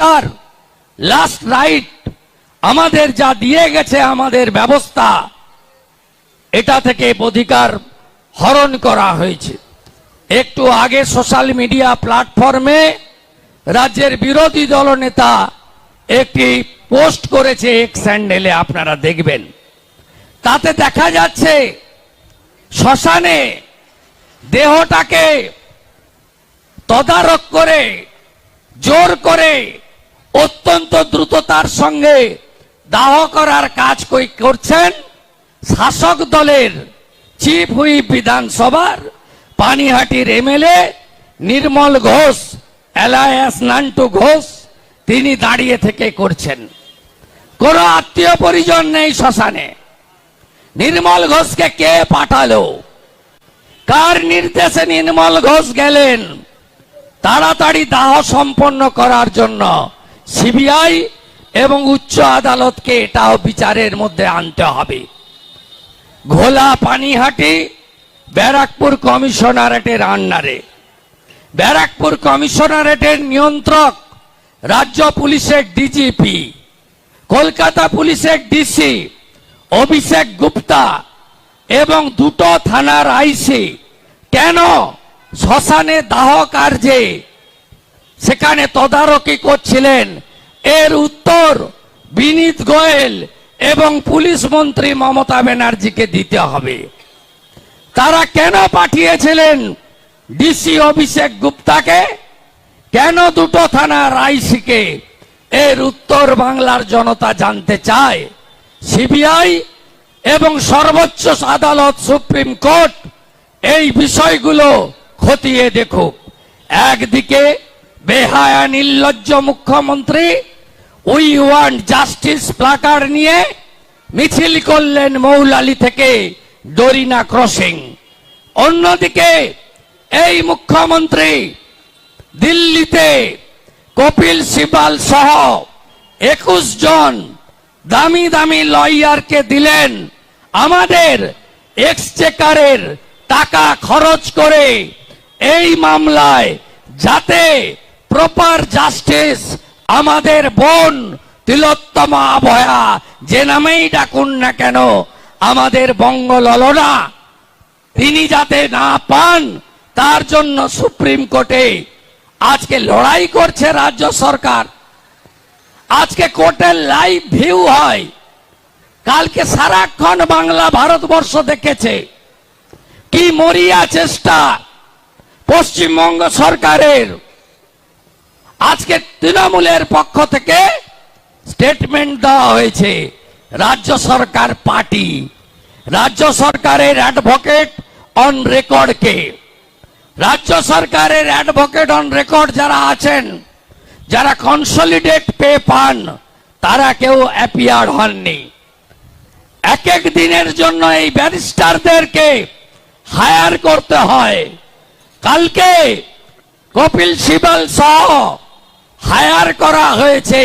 তার last right আমাদের যা দিয়ে গেছে আমাদের ব্যবস্থা, এটা থেকে অধিকার হরণ করা হয়েছে। একটু আগে সোশ্যাল মিডিয়া প্ল্যাটফর্মে রাজ্যের বিরোধী দলনেতা একটি পোস্ট করেছে এক স্যান্ডেলে আপনারা দেখবেন। তাতে দেখা যাচ্ছে, শ্মশানে দেহটাকে তদারক করে, জোর করে অত্যন্ত দ্রুততার সঙ্গে দাহ করার কাজ করছেন শাসক দলের চিফ হুইপ বিধানসভার পানিহাটির এমএলএ নির্মল ঘোষ এলায়াস নান্টু ঘোষ, তিনি দাঁড়িয়ে থেকে করছেন। কোন আত্মীয় পরিজন নেই শ্মশানে। নির্মল ঘোষকে কে পাঠালো? কার নির্দেশে নির্মল ঘোষ গেলেন? তাড়াতাড়ি দাহ সম্পন্ন করার জন্য সিবিআই এবং উচ্চ আদালতকে এটাও বিচারের মধ্যে আনতে হবে। ঘোলা পানিহাটি, ব্যারাকপুর কমিশনারেটের আন্ডারে। ব্যারাকপুর কমিশনারেটের নিয়ন্ত্রক রাজ্য পুলিশের ডিজিপি, কলকাতা পুলিশের ডিসি অভিষেক গুপ্তা এবং দুটো থানার আইসি। কেন? শ্মশানে দাহ কার্যে সেখানে তদারকি করছিলেন। এর উত্তর বিনীত গোয়েল এবং পুলিশ মন্ত্রী মমতা ব্যানার্জিকে দিতে হবে। তারা কেন পাঠিয়েছিলেন ডিসি অভিষেক গুপ্তাকে? কেন দুটো থানার আইসিকে এর উত্তর বাংলার জনতা জানতে চায়। সিবিআই এবং সর্বোচ্চ আদালত সুপ্রিম কোর্ট এই বিষয়গুলো খতিয়ে দেখুক। একদিকে বেহায়া নির্লজ্জ মুখ্যমন্ত্রী, উই ওয়ান্ট জাস্টিস প্লাকার নিয়ে মিছিল করলেন মৌলালি থেকে ডরিনা ক্রসিং। অন্যদিকে এই মুখ্যমন্ত্রী দিল্লিতে কপিল সিবাল সহ একুশ জন দামি দামি লয়ারকে দিলেন। আমাদের এক্সচেকারের টাকা খরচ করে এই মামলায় যাতে প্রপার জাস্টিস আমাদের বোন তিলোত্তমা ভয়া যে নামেই ডাকুন না কেন, আমাদের বঙ্গললনা, তিনি যাতে না পান, তার জন্য সুপ্রিম কোর্টে আজকে লড়াই করছে রাজ্য সরকার। আজকে কোর্টের লাইভ ভিউ হয়। কালকে সারাক্ষণ বাংলা ভারতবর্ষ দেখেছে। কি মরিয়া চেষ্টা পশ্চিমবঙ্গ সরকারের। আজকে তৃণমূলের পক্ষ থেকে স্টেটমেন্ট দেওয়া হয়েছে, রাজ্য সরকার পার্টি, রাজ্য সরকারের অ্যাডভোকেট অন রেকর্ডকে রাজ্য সরকারের অ্যাডভোকেট অন রেকর্ড যারা আছেন, যারা কনসলিডেট পে পান, তারা কেউ অ্যাপিয়ার হননি। এক এক দিনের জন্য এই ব্যারিস্টারদেরকে হায়ার করতে হয়। কালকে কপিল সিবাল সহ হায়ার করা হয়েছে।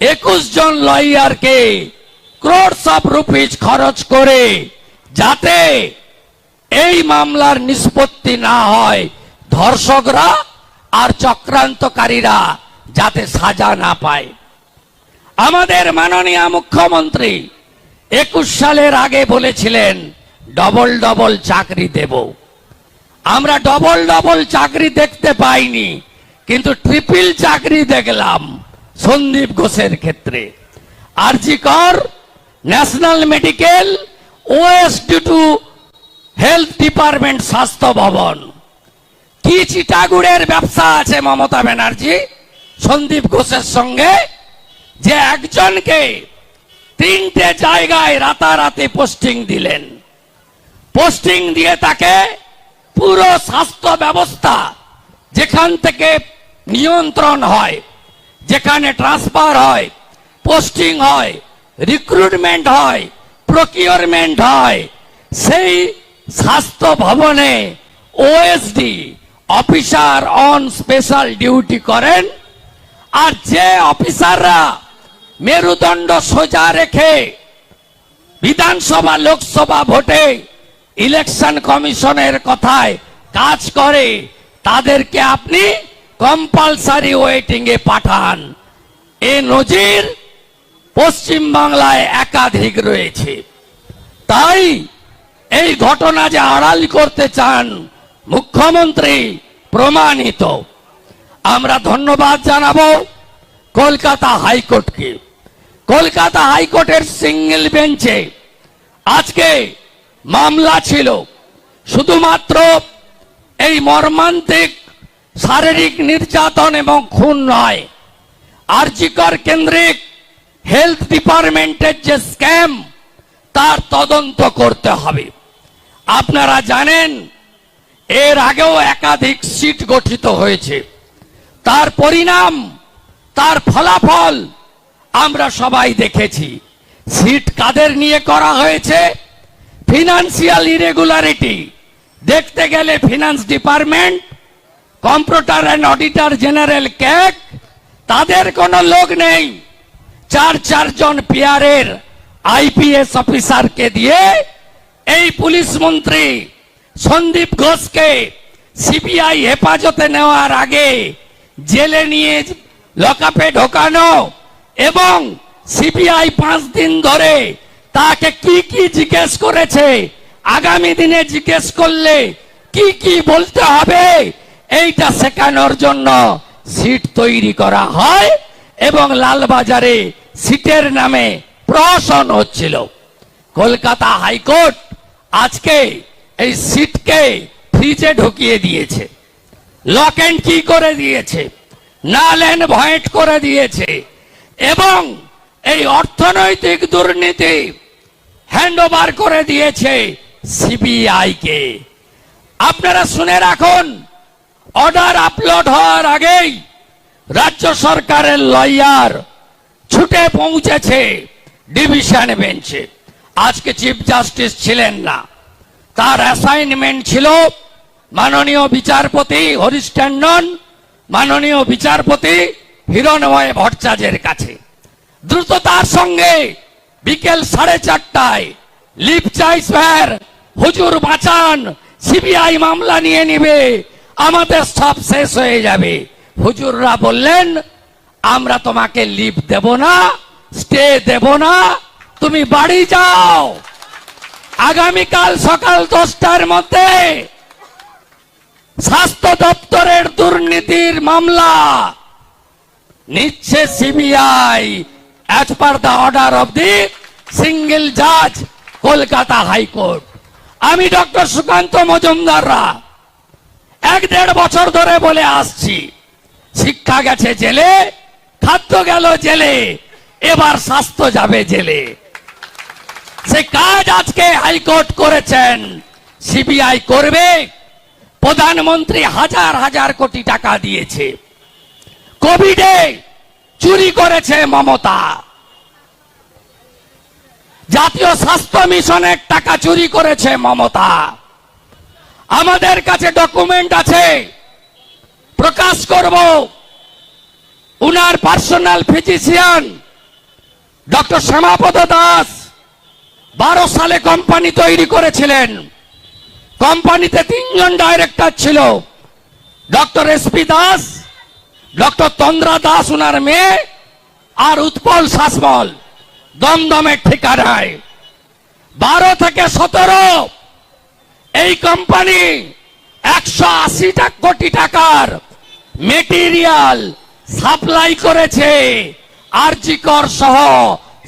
একুশ জন লয়ারকে ক্রোডস অফ রুপিজ খরচ করে যাতে এই মামলার নিষ্পত্তি না হয়। ধর্ষকরা আর চক্রান্তকারীরা যাতে সাজা না পায়। আমাদের মাননীয় মুখ্যমন্ত্রী একুশ সালের আগে বলেছিলেন ডবল ডবল চাকরি দেব। আমরা ডবল ডবল চাকরি দেখতে পাইনি। কিন্তু ট্রিপল চাকরি দেখলাম সন্দীপ ঘোষের ক্ষেত্রে। RG Kar, national medical OS to health department স্বাস্থ্য ভবন। কি চিটাগুড়ের ব্যবসা আছে মমতা ব্যানার্জি? সন্দীপ ঘোষের সঙ্গে যে একজনকে তিনটে জায়গায় রাতারাতি পোস্টিং দিলেন। পোস্টিং দিয়ে তাকে পুরো স্বাস্থ্য ব্যবস্থা যেখান থেকে নিয়ন্ত্রণ হয়, যেখানে ট্রান্সফার হয়, পোস্টিং হয়, রিক্রুটমেন্ট হয়, প্রকিউরমেন্ট হয়, সেই স্বাস্থ্য ভবনে OSD officer on special duty করেন, আর যে অফিসাররা মেরুদণ্ড সোজা রেখে বিধানসভা, লোকসভা ভোটে ইলেকশন কমিশনের কথায় কাজ করে তাদেরকে আপনি কম্পালসারি ওয়েটিং এ পাঠান। এ নজির পশ্চিম বাংলায় একাধিক রয়েছে। তাই এই ঘটনা যে আড়াল করতে চান, মুখ্যমন্ত্রী প্রমাণিত। আমরা ধন্যবাদ জানাব কলকাতা হাইকোর্টকে। কলকাতা হাইকোর্টের সিঙ্গেল বেঞ্চে আজকে মামলা ছিল। শুধুমাত্র এই মর্মান্তিক শারীরিক নির্যাতন এবং খুন নয়। আরজিকর কেন্দ্রিক হেলথ ডিপার্টমেন্টের যে স্ক্যাম, তার তদন্ত করতে হবে। আপনারা জানেন, এর আগেও একাধিক সিট গঠিত হয়েছে। তার পরিণাম, তার ফলাফল আমরা সবাই দেখেছি। সিট কাদের নিয়ে করা হয়েছে? Financial irregularity. দেখতে গেলে finance department computer and auditor general ক্যাক তাদের কোনো লোক নেই। চার চারজন পিয়ারের আইপিএস অফিসারকে দিয়ে এই পুলিশ মন্ত্রী সন্দীপ ঘোষকে সিবিআই হেফাজতে নেওয়ার আগে জেলে নিয়ে লকআপে ঢোকানো এবং সিবিআই পাঁচ দিন ধরে তাকে কি কি জিজ্ঞেস করেছে আগামী দিনে জিজ্ঞেস করলে কি কি বলতে হবে? এইটা শেখানোর জন্য সিট তৈরি করা হয় এবং লালবাজারে সিটের নামে প্রহসন হচ্ছিল। কলকাতা হাইকোর্ট আজকে এই সিটকে ফ্রিজে ঢুকিয়ে দিয়েছে। লক এন্ড কি করে দিয়েছে? নাল এন্ড ভয়েট করে দিয়েছে। এবং এই অর্থনৈতিক দুর্নীতি হ্যান্ড করে দিয়েছে সিবিআই কে। আপনারা শুনে রাখুন অর্ডার আপলোড হওয়ার আগেই রাজ্য সরকারের লয়ার ছুটে পৌঁছেছে ডিভিশন বেঞ্চে আজকে চিফ জাস্টিস ছিলেন না। তার অ্যাসাইনমেন্ট ছিল মাননীয় বিচারপতি হরিশ ট্যান্ডন, মাননীয় বিচারপতি হিরণময় ভট্টাচার্যের কাছে। দ্রুততার সঙ্গে বিকেল সাড়ে চারটায় লিপ চাই স্যার। হুজুর বাঁচান, সিবিআই মামলা নিয়ে নিবে, আমাদের সব শেষ হয়ে যাবে। হুজুররা বললেন, আমরা তোমাকে লিপ দেব না, স্টে দেব না, তুমি বাড়ি যাও। আগামীকাল সকাল দশটার মধ্যে স্বাস্থ্য দপ্তরের দুর্নীতির মামলা নিচ্ছে CBI. As per the order of the single জাজ কলকাতা হাইকোর্ট আমি ডক্টর সুকান্ত মজুমদাররা এক দেড় বছর ধরে বলে আসছি, শিক্ষা গেছে জেলে, খাদ্য গেল জেলে, এবার স্বাস্থ্য যাবে জেলে। সে কাজ আজকে হাইকোর্ট করেছেন, সিবিআই করবে, প্রধানমন্ত্রী হাজার হাজার কোটি টাকা দিয়েছে। কোভিডে চুরি করেছে মমতা। জাতীয় স্বাস্থ্য মিশনের টাকা চুরি করেছে মমতা। আমাদের কাছে ডকুমেন্ট আছে। প্রকাশ করব। উনার personal physician doctor Shyamapada Das, বারো সালে কোম্পানি তৈরি করেছিলেন। কোম্পানিতে তিনজন ডাইরেক্টর ছিল। Doctor SP Das doctor Tandra Das উনার মেয়ে, আর উৎপল শাসমল দমদমের ঠিকানায়। বারো থেকে সতেরো, এই কোম্পানি একশো আশি কোটি টাকার মেটেরিয়াল সাপ্লাই করেছে, আরজিকর সহ